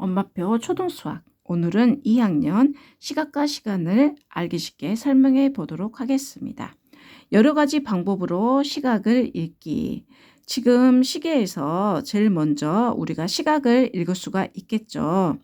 엄마표 초등수학 오늘은 2학년 시각과 시간을 알기 쉽게 설명해 보도록 하겠습니다. 여러 가지 방법으로 시각을 읽기. 지금 시계에서 제일 먼저 우리가 시각을 읽을 수가 있겠죠.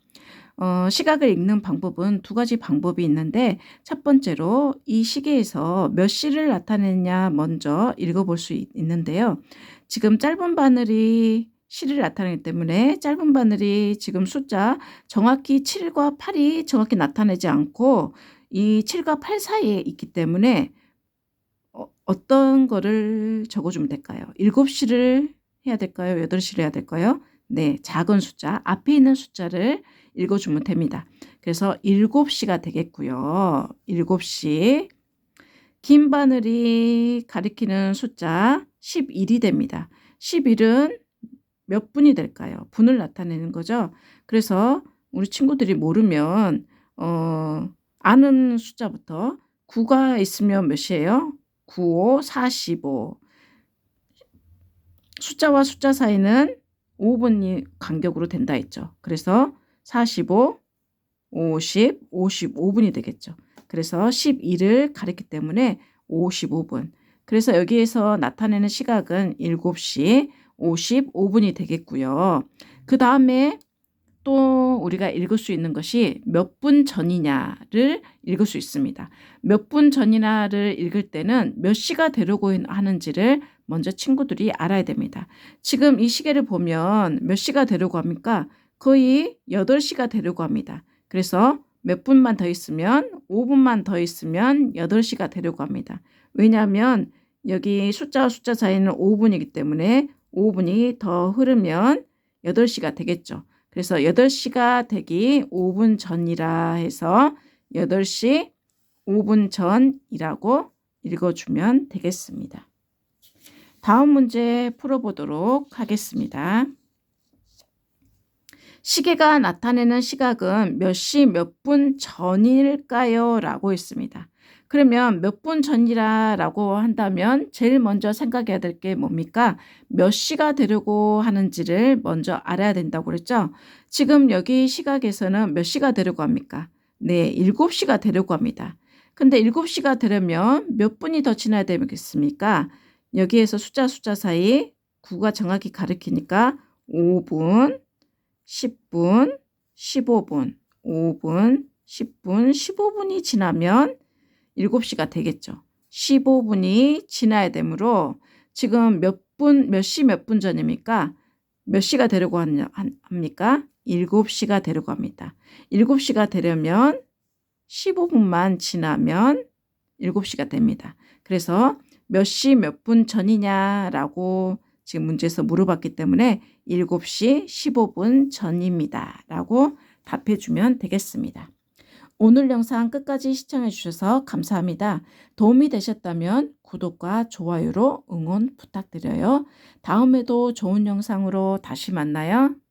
어, 시각을 읽는 방법은 두 가지 방법이 있는데 첫 번째로 이 시계에서 몇 시를 나타내냐 먼저 읽어볼 수 있, 있는데요. 지금 짧은 바늘이 시를 나타내기 때문에 짧은 바늘이 지금 숫자 정확히 7과 8이 정확히 나타내지 않고 이 7과 8 사이에 있기 때문에 어, 어떤 거를 적어주면 될까요? 7시를 해야 될까요? 8시를 해야 될까요? 네, 작은 숫자, 앞에 있는 숫자를 읽어주면 됩니다. 그래서 7시가 되겠고요. 7시. 긴 바늘이 가리키는 숫자 11이 됩니다. 11은 몇 분이 될까요? 분을 나타내는 거죠. 그래서 우리 친구들이 모르면 어, 아는 숫자부터 9가 있으면 몇이에요? 9, 5, 45. 숫자와 숫자 사이는 5분이 간격으로 된다 했죠. 그래서 45, 50, 55분이 되겠죠. 그래서 12를 가리기 때문에 55분. 그래서 여기에서 나타내는 시각은 7시 55분이 되겠고요. 그 다음에 또 우리가 읽을 수 있는 것이 몇 분 전이냐를 읽을 수 있습니다. 몇 분 전이냐를 읽을 때는 몇 시가 되려고 하는지를 먼저 친구들이 알아야 됩니다. 지금 이 시계를 보면 몇 시가 되려고 합니까? 거의 8시가 되려고 합니다. 그래서 몇 분만 더 있으면 5분만 더 있으면 8시가 되려고 합니다. 왜냐하면 여기 숫자와 숫자 사이는 5분이기 때문에 5분이 더 흐르면 8시가 되겠죠. 그래서 8시가 되기 5분 전이라 해서 8시 5분 전이라고 읽어주면 되겠습니다. 다음 문제 풀어보도록 하겠습니다. 시계가 나타내는 시각은 몇 시 몇 분 전일까요? 라고 있습니다. 그러면 몇 분 전이라고 한다면 제일 먼저 생각해야 될 게 뭡니까? 몇 시가 되려고 하는지를 먼저 알아야 된다고 그랬죠? 지금 여기 시각에서는 몇 시가 되려고 합니까? 네, 7시가 되려고 합니다. 근데 7시가 되려면 몇 분이 더 지나야 되겠습니까? 여기에서 숫자 숫자 사이 9가 정확히 가리키니까 5분, 10분, 15분, 5분, 10분, 15분이 지나면 7시가 되겠죠. 15분이 지나야 되므로 지금 몇 분, 몇 시 몇 분 전입니까? 몇 시가 되려고 합니까? 7시가 되려고 합니다. 7시가 되려면 15분만 지나면 7시가 됩니다. 그래서 몇 시 몇 분 전이냐라고 지금 문제에서 물어봤기 때문에 7시 15분 전입니다. 라고 답해주면 되겠습니다. 오늘 영상 끝까지 시청해 주셔서 감사합니다. 도움이 되셨다면 구독과 좋아요로 응원 부탁드려요. 다음에도 좋은 영상으로 다시 만나요.